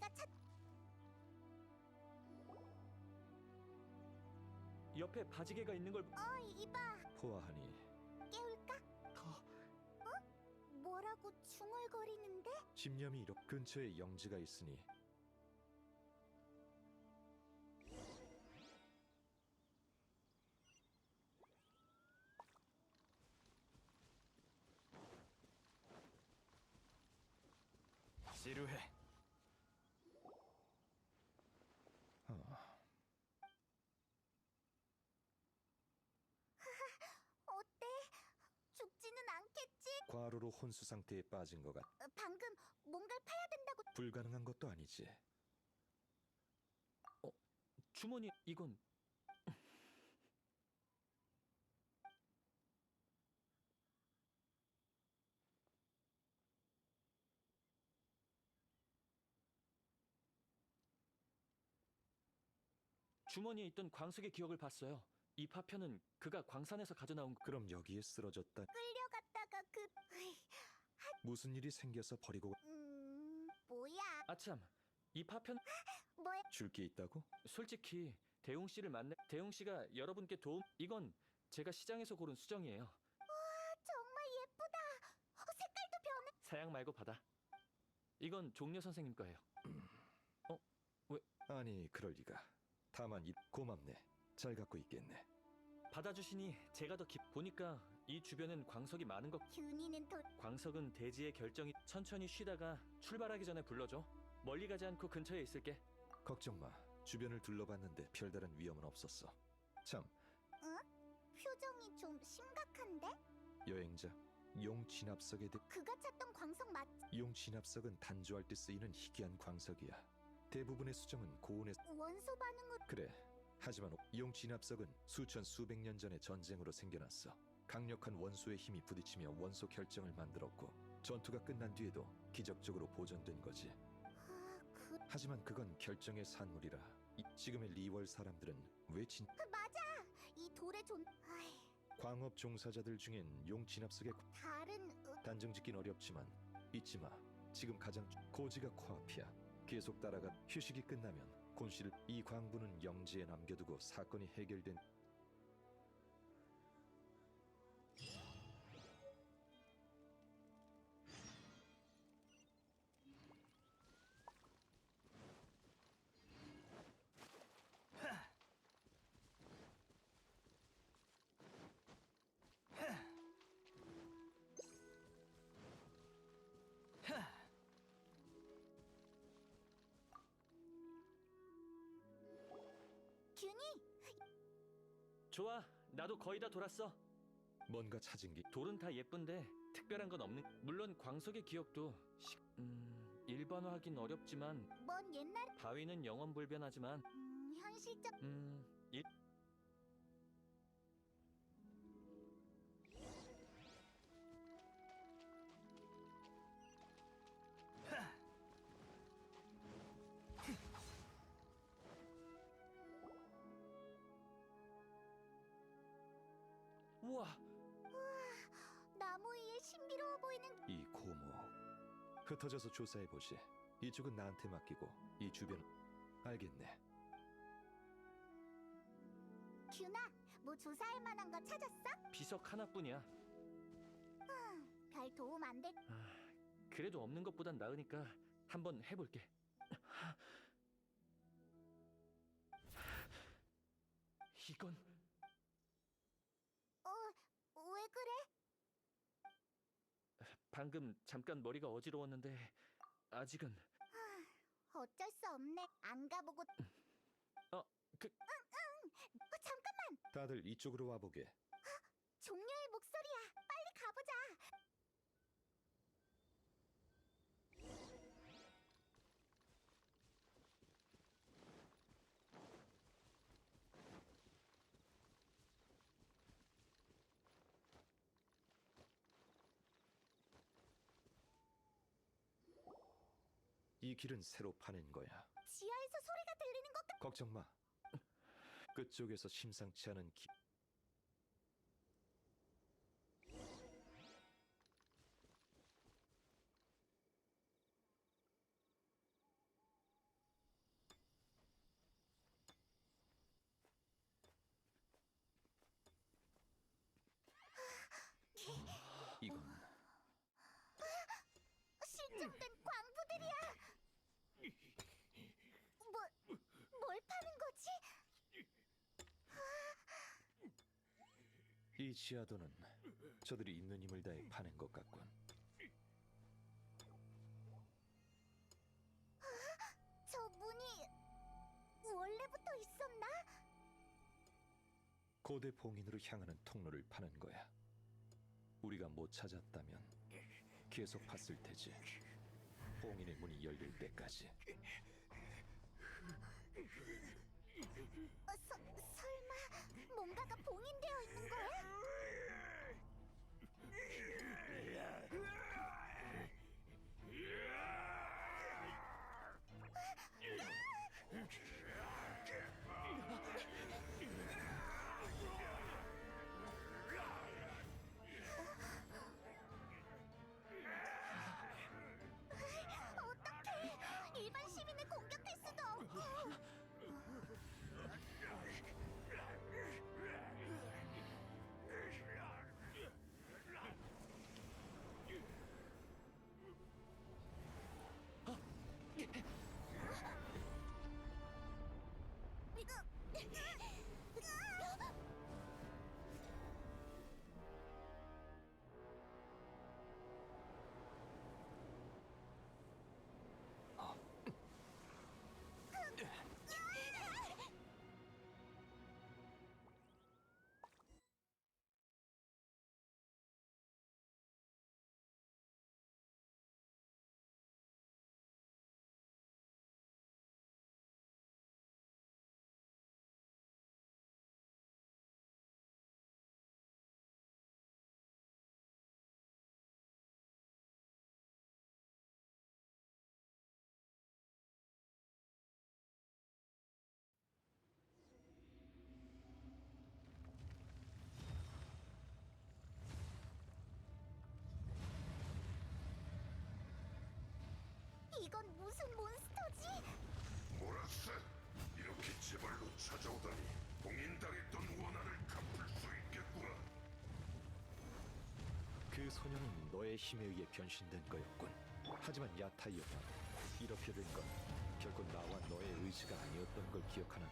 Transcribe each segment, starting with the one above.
우리가 찾 옆에 바지개가 있는 걸 어, 이봐. 보아하니 깨울까? 더 뭐라고 중얼거리는데? 집념이 이렇 근처에 영지가 있으니 죽지는 않겠지? 과로로 혼수 상태에 빠진 것 같. 어, 방금 뭔가를 파야 된다고 불가능한 것도 아니지. 주머니 이건 주머니에 있던 광석의 기억을 봤어요. 이 파편은 그가 광산에서 가져나온 거- 그럼 여기에 쓰러졌다. 끌려갔다가 그 으이, 무슨 일이 생겨서 버리고 음 뭐야? 아참 이 파편 뭐야? 줄 게 있다고? 솔직히 대웅 씨를 만나 대웅 씨가 여러분께 도움 이건 제가 시장에서 고른 수정이에요. 정말 예쁘다. 어, 색깔도 변해. 사양 말고 받아. 이건 종려 선생님 거예요. 아니 그럴 리가. 다만 이 고맙네. 잘 갖고 있겠네. 받아주시니 제가 더 깊. 보니까 이 주변엔 광석이 많은 것. 균이는 도 광석은 대지의 결정이 천천히 쉬다가 출발하기 전에 불러줘. 멀리 가지 않고 근처에 있을게. 걱정 마. 주변을 둘러봤는데 별다른 위험은 없었어. 참 표정이 좀 심각한데? 여행자 용 진압석에 대 그가 찾던 광석 맞? 용 진압석은 단조할 때 쓰이는 희귀한 광석이야. 대부분의 수정은 고온에 원소 반응으로 그래. 하지만 용 진압석은 수천 수백 년 전에 전쟁으로 생겨났어. 강력한 원소의 힘이 부딪히며 원소 결정을 만들었고 전투가 끝난 뒤에도 기적적으로 보존된 거지. 아, 그 하지만 그건 결정의 산물이라. 이- 지금의 리월 사람들은 왜 진... 맞아. 이 돌의 존. 아이, 광업 종사자들 중엔 용 진압석의 다른 으, 단정 짓긴 어렵지만 잊지 마. 지금 가장 고지가 코앞이야. 계속 따라가 휴식이 끝나면 곤 씨를 이 광부는 영지에 남겨두고 사건이 해결된 거의 다 돌았어. 뭔가 찾은 게 돌은 다 예쁜데 특별한 건 없는. 물론 광석의 기억도 시... 음, 일반화하긴 어렵지만 먼 옛날 바위는 영원 불변하지만 음, 현실적 음, 흩어져서 조사해 보시. 이쪽은 나한테 맡기고 이 주변 알겠네. 균아. 뭐 조사할 만한 거 찾았어? 비석 하나뿐이야. 별 도움 안 될. 아, 그래도 없는 것보단 나으니까 한번 해볼게. 이건 어, 왜 그래? 방금 잠깐 머리가 어지러웠는데 아직은 어쩔 수 없네. 안 가보고. 어, 그 어, 잠깐만. 다들 이쪽으로 와보게. 종려의 목소리야. 빨리 가보자. 이 길은 새로 파낸 거야. 지하에서 소리가 들리는 것 같... 걱정 마. 그쪽에서 심상치 않은 기... 아, 이건 어, 실종된 이 지하도는 저들이 있는 힘을 다해 파낸 것 같군. 저 문이 원래부터 있었나? 고대 봉인으로 향하는 통로를 파는 거야. 우리가 못 찾았다면 계속 팠을 테지. 봉인의 문이 열릴 때까지. 어, 서, 설마 뭔가가 봉인되어 있는 거야? 이건 무슨 몬스터지? 모라스 이렇게 제발로 찾아오다니 봉인당했던 원한을 갚을 수 있겠구나 그 소녀는 너의 힘에 의해 변신된 거였군. 하지만 야타이어 이렇게 된 건 결코 나와 너의 의지가 아니었던 걸 기억하는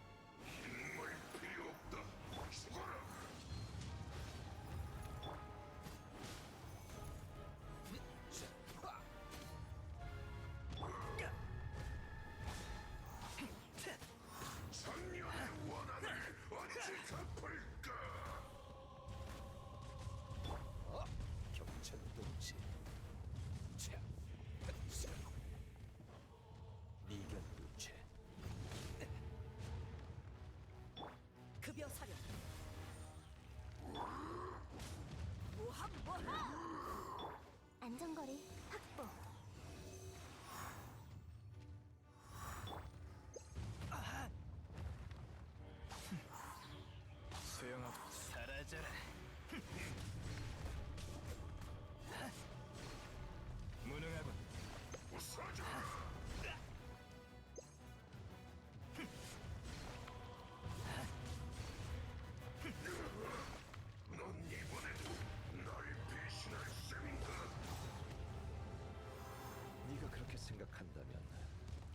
생각한다면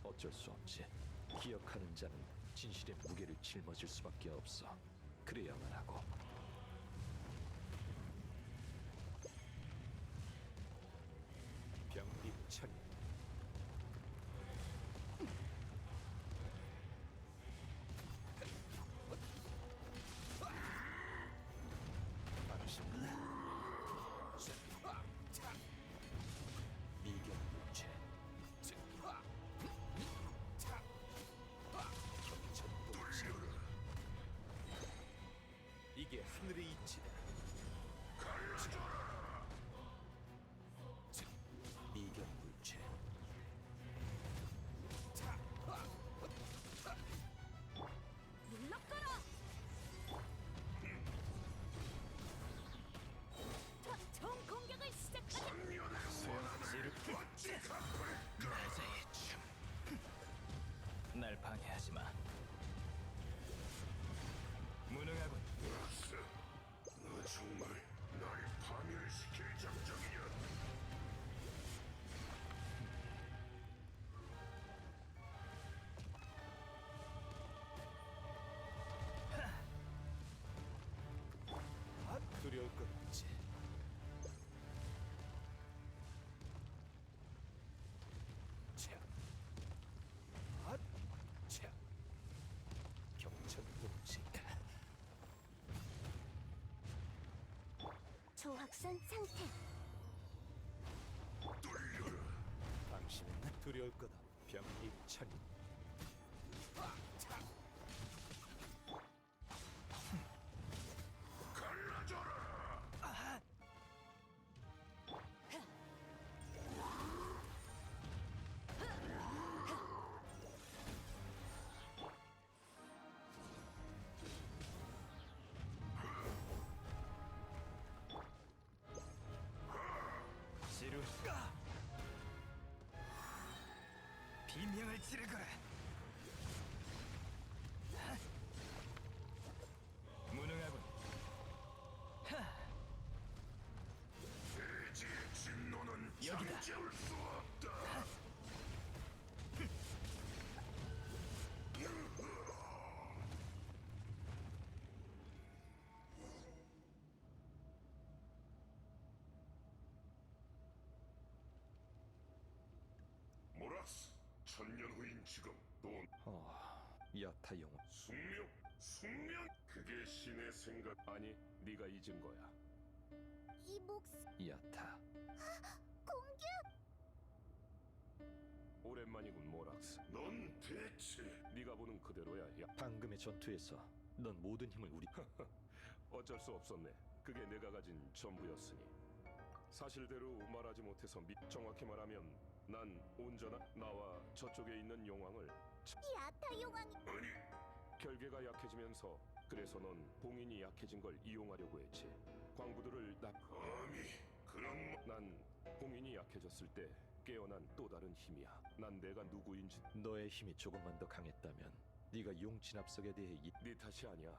어쩔 수 없지. 기억하는 자는 진실의 무게를 짊어질 수밖에 없어. 그래야만 하고. 도망치다. 갈라져라! 조확산 상태. 당신은 두려울 거다. 병입천이. 비명을 지르거라. 천년 후인 지금 또 어, 야타 영혼. 숙명, 숙명. 그게 신의 생각 아니, 네가 잊은 거야. 이 목숨 야타. 공격. 오랜만이군 모락스. 넌 대체 네가 보는 그대로야. 야, 방금의 전투에서 넌 모든 힘을 우리 어쩔 수 없었네. 그게 내가 가진 전부였으니. 사실대로 말하지 못해서 미... 정확히 말하면 난 온전한 나와 저쪽에 있는 용왕을 이 아타 용왕이 아니 결계가 약해지면서 그래서 넌 봉인이 약해진 걸 이용하려고 했지. 광부들을 나 감히 그런 난 봉인이 약해졌을 때 깨어난 또 다른 힘이야. 난 내가 누구인지 너의 힘이 조금만 더 강했다면 네가 용 진압석에 대해 이... 네 탓이 아니야.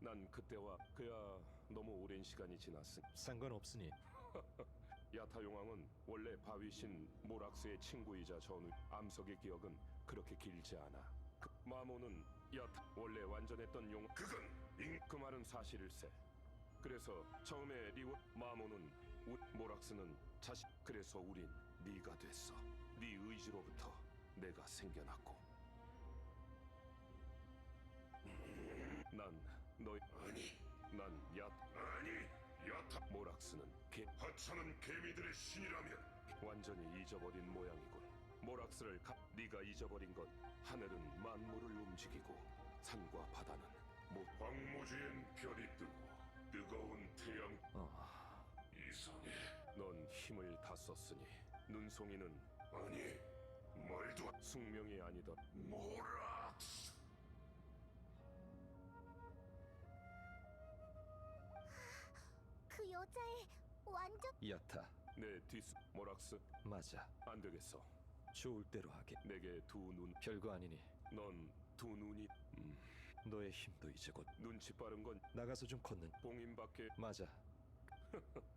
난 그때와 그야 너무 오랜 시간이 지났으니 상관없으니 야타 용왕은 원래 바위신 모락스의 친구이자 전우 암석의 기억은 그렇게 길지 않아. 그 마모는 야타 원래 완전했던 용 그건 인... 그 말은 사실일세. 그래서 처음에 리워 마모는 우... 모락스는 자식 그래서 우린 네가 됐어. 네 의지로부터 내가 생겨났고. 난 너희 아니 난 야... 아니 야타 모락스는 개 하찮은 개미들의 신이라면. 완전히 잊어버린 모양이군. 모락스를 가... 네가 잊어버린 건 하늘은 만물을 움직이고 산과 바다는 모... 황무지엔 별이 뜨고 뜨거운 태양 어, 이상해. 넌 힘을 다 썼으니 눈송이는 아니 말도 안- 숙명이 아니더라 모락스! 그 여자의 완전 야타. 내 뒷수 모락스 맞아. 안 되겠어 좋을 대로 하게. 내게 두 눈 별거 아니니 넌 두 눈이 음, 너의 힘도 이제 곧 눈치 빠른 건 나가서 좀 걷는. 봉인밖에 맞아.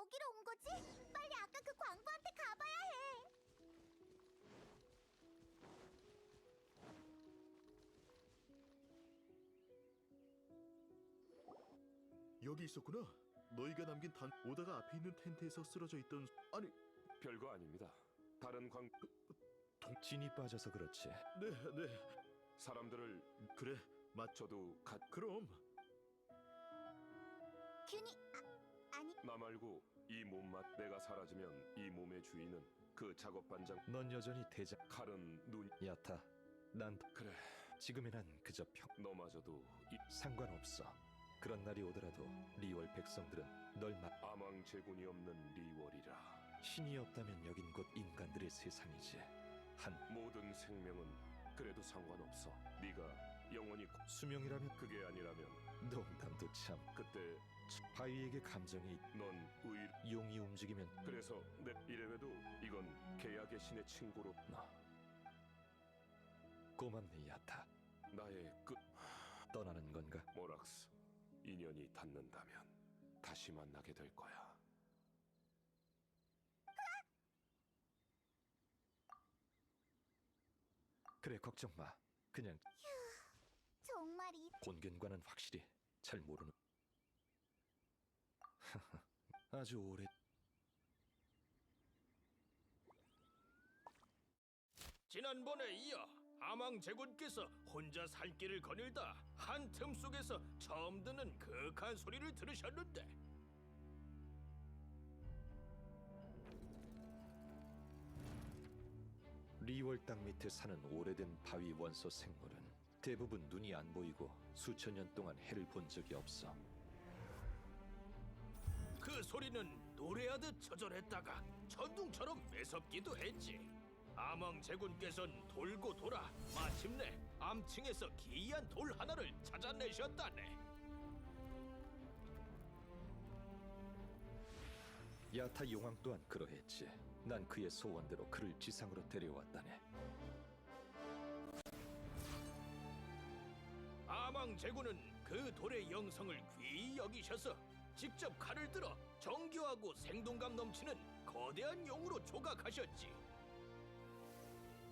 여기로 온 거지? 빨리 아까 그 광부한테 가봐야 해. 여기 있었구나. 너희가 남긴 단 오다가 앞에 있는 텐트에서 쓰러져 있던 아니 별거 아닙니다. 다른 광 진이 빠져서 그렇지. 네 네. 사람들을 그래 맞 저도 가, 그럼 균이 아, 아니 나 말고 이 몸만 내가 사라지면 이 몸의 주인은 그 작업 반장 넌 여전히 대장. 칼은 눈 야타. 난 그래 지금의 난 그저 평. 너마저도 이 상관없어. 그런 날이 오더라도 리월 백성들은 널 막. 아망 제군이 없는 리월이라 신이 없다면 여긴 곧 인간들의 세상이지. 한 모든 생명은 그래도 상관없어. 네가 영원히 고- 수명이라면 그게 아니라면 농담도 참 그때 바위에게 감정이 넌 의. 용이 움직이면 그래서 내 이래봬도 이건 계약의 신의 친구로 너 고맙네 야타 나의 끝 떠나는 건가? 모락스 인연이 닿는다면 다시 만나게 될 거야. 그래 걱정 마 그냥 정말 이 곤견과는 확실히 잘 모르는. 아주 오래. 지난번에 이어 아망 제군께서 혼자 살 길을 거닐다 한 틈 속에서 처음 듣는 그윽한 소리를 들으셨는데. 리월 땅 밑에 사는 오래된 바위 원소 생물은 대부분 눈이 안 보이고 수천 년 동안 해를 본 적이 없어. 그 소리는 노래하듯 처절했다가 천둥처럼 매섭기도 했지. 아망 제군께서는 돌고 돌아 마침내 암층에서 기이한 돌 하나를 찾아내셨다네. 야타 용왕 또한 그러했지. 난 그의 소원대로 그를 지상으로 데려왔다네. 아망 제군은 그 돌의 영성을 귀히 여기셔서 직접 칼을 들어 정교하고 생동감 넘치는 거대한 용으로 조각하셨지.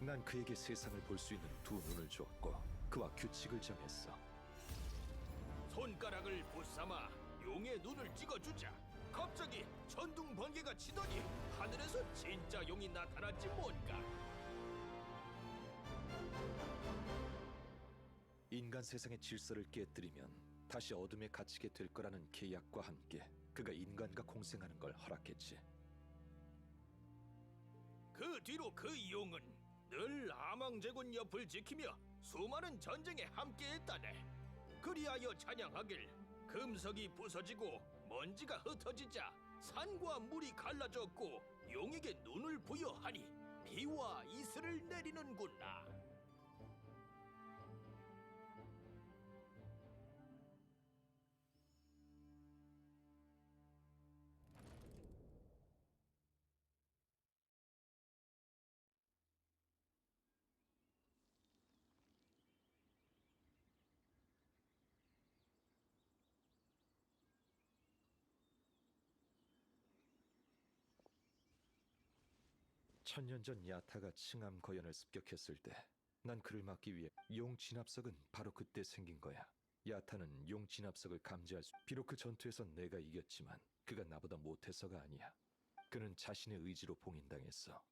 난 그에게 세상을 볼 수 있는 두 눈을 주었고 그와 규칙을 정했어. 손가락을 부삼아 용의 눈을 찍어주자. 갑자기 천둥 번개가 치더니 하늘에서 진짜 용이 나타났지 뭔가. 인간 세상의 질서를 깨뜨리면 다시 어둠에 갇히게 될 거라는 계약과 함께 그가 인간과 공생하는 걸 허락했지. 그 뒤로 그 용은 늘 아망제군 옆을 지키며 수많은 전쟁에 함께했다네. 그리하여 찬양하길 금석이 부서지고 먼지가 흩어지자 산과 물이 갈라졌고 용에게 눈을 부여하니 비와 이슬을 내리는구나. 천년 전 야타가 칭암 거연을 습격했을 때 난 그를 막기 위해 용 진압석은 바로 그때 생긴 거야. 야타는 용 진압석을 감지할 수 비록 그 전투에서 내가 이겼지만 그가 나보다 못해서가 아니야. 그는 자신의 의지로 봉인당했어.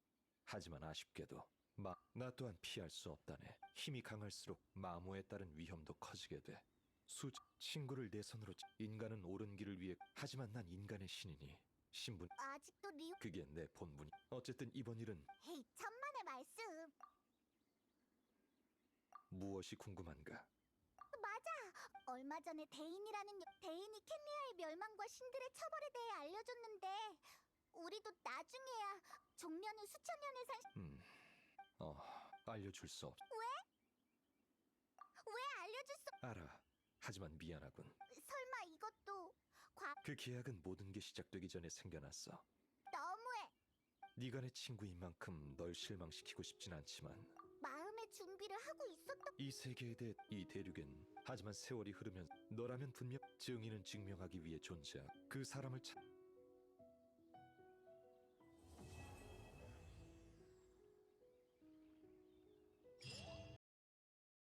하지만 아쉽게도 마, 나 또한 피할 수 없다네. 힘이 강할수록 마모에 따른 위험도 커지게 돼. 수 친구를 내 손으로 치- 인간은 옳은 길을 위해 하지만 난 인간의 신이니 신분 아직도 리 그게 내 본분이. 어쨌든 이번 일은 헤이 천만의 말씀 무엇이 궁금한가? 맞아 얼마 전에 대인이라는 여- 대인이 켄리아의 멸망과 신들의 처벌에 대해 알려줬는데 우리도 나중에야 종려는 수천 년을 산 음, 어, 알려줄 수 없. 왜 알려줄 수 알아. 하지만 미안하군. 설마 이것도 과 그 계약은 모든 게 시작되기 전에 생겨났어. 너무해 네가 내 친구인 만큼 널 실망시키고 싶진 않지만 마음의 준비를 하고 있었던 이 세계에 대해 이 대륙엔 하지만 세월이 흐르면 너라면 분명 증인은 증명하기 위해 존재하 그 사람을 찾